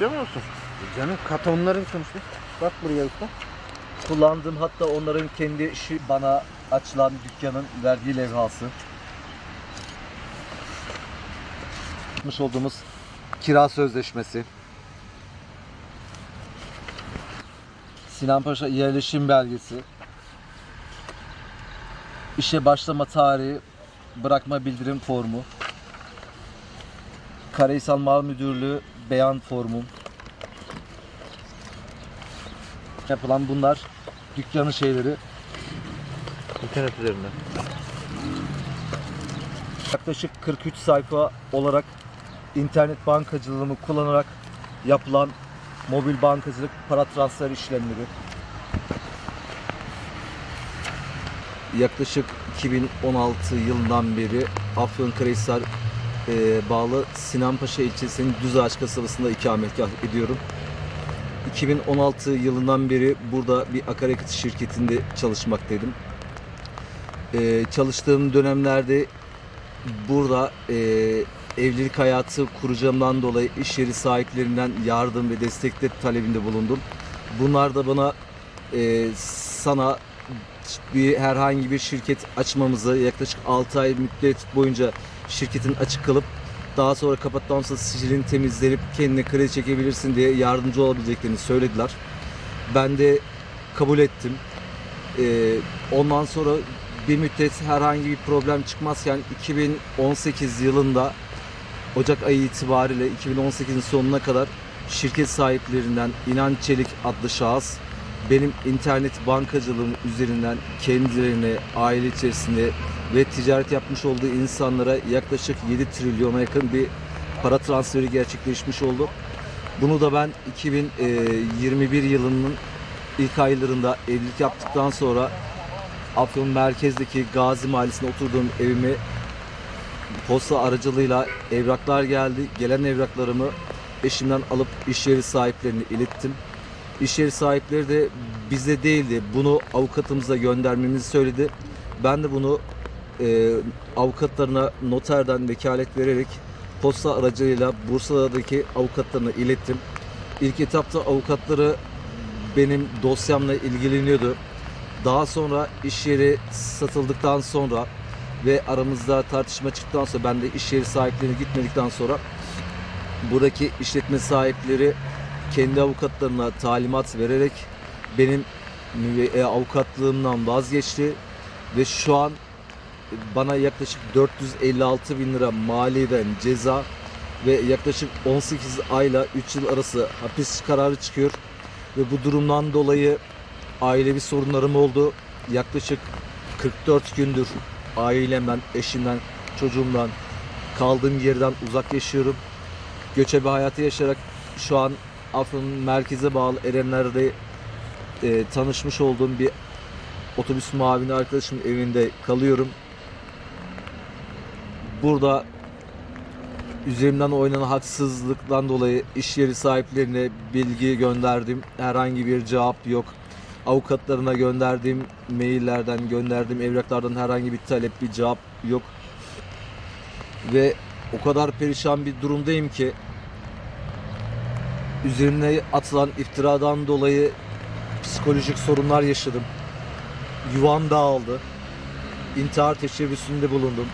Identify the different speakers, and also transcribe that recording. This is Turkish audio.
Speaker 1: istemiyor musun?
Speaker 2: Canım katonların sonuçta. Bak buraya usta.
Speaker 3: Kullandığım hatta onların kendi şu bana açılan dükkanın verdiği levhası. Yapmış olduğumuz kira sözleşmesi. Sinan Paşa yerleşim belgesi. İşe başlama tarihi, bırakma bildirim formu. Karahisar Mal Müdürlüğü beyan formu. Yapılan bunlar dükkanın şeyleri.
Speaker 1: İnternet üzerinden.
Speaker 3: Yaklaşık 43 sayfa olarak internet bankacılığını kullanarak yapılan mobil bankacılık para transfer işlemleri. Yaklaşık 2016 yılından beri Afyonkarahisar e, bağlı Sinanpaşa ilçesinin Düzağaç kasabasında ikametgah ediyorum. 2016 yılından beri burada bir akaryakıt şirketinde çalışmaktaydım. E, çalıştığım dönemlerde burada e, evlilik hayatı kuracağımdan dolayı iş yeri sahiplerinden yardım ve destek de talebinde bulundum. Bunlar da bana e, sana bir herhangi bir şirket açmamızı yaklaşık 6 ay müddet boyunca şirketin açık kalıp daha sonra kapattıktan sonra sicilini temizlenip kendine kredi çekebilirsin diye yardımcı olabileceklerini söylediler. Ben de kabul ettim. Ee, ondan sonra bir müddet herhangi bir problem çıkmazken 2018 yılında Ocak ayı itibariyle 2018'in sonuna kadar şirket sahiplerinden İnan Çelik adlı şahıs benim internet bankacılığım üzerinden kendilerine, aile içerisinde ve ticaret yapmış olduğu insanlara yaklaşık 7 trilyona yakın bir para transferi gerçekleşmiş oldu. Bunu da ben 2021 yılının ilk aylarında evlilik yaptıktan sonra Afyon merkezdeki Gazi Mahallesi'nde oturduğum evime posta aracılığıyla evraklar geldi. Gelen evraklarımı eşimden alıp iş yeri sahiplerine ilettim. İş yeri sahipleri de bize değildi. Bunu avukatımıza göndermemizi söyledi. Ben de bunu e, avukatlarına noterden vekalet vererek posta aracılığıyla Bursa'daki avukatlarına ilettim. İlk etapta avukatları benim dosyamla ilgileniyordu. Daha sonra iş yeri satıldıktan sonra ve aramızda tartışma çıktıktan sonra ben de iş yeri sahiplerine gitmedikten sonra buradaki işletme sahipleri kendi avukatlarına talimat vererek benim e, avukatlığımdan vazgeçti ve şu an bana yaklaşık 456 bin lira maliyeden ceza ve yaklaşık 18 ayla 3 yıl arası hapis kararı çıkıyor ve bu durumdan dolayı ailevi sorunlarım oldu. Yaklaşık 44 gündür ailemden, eşimden, çocuğumdan kaldığım yerden uzak yaşıyorum. Göçebe hayatı yaşayarak şu an Afyon merkeze bağlı Erenler'de e, tanışmış olduğum bir otobüs muavini arkadaşımın evinde kalıyorum. Burada üzerimden oynanan haksızlıktan dolayı iş yeri sahiplerine bilgi gönderdim. Herhangi bir cevap yok. Avukatlarına gönderdiğim maillerden, gönderdiğim evraklardan herhangi bir talep, bir cevap yok. Ve o kadar perişan bir durumdayım ki üzerimne atılan iftiradan dolayı psikolojik sorunlar yaşadım. Yuvam dağıldı. İntihar teşebbüsünde bulundum.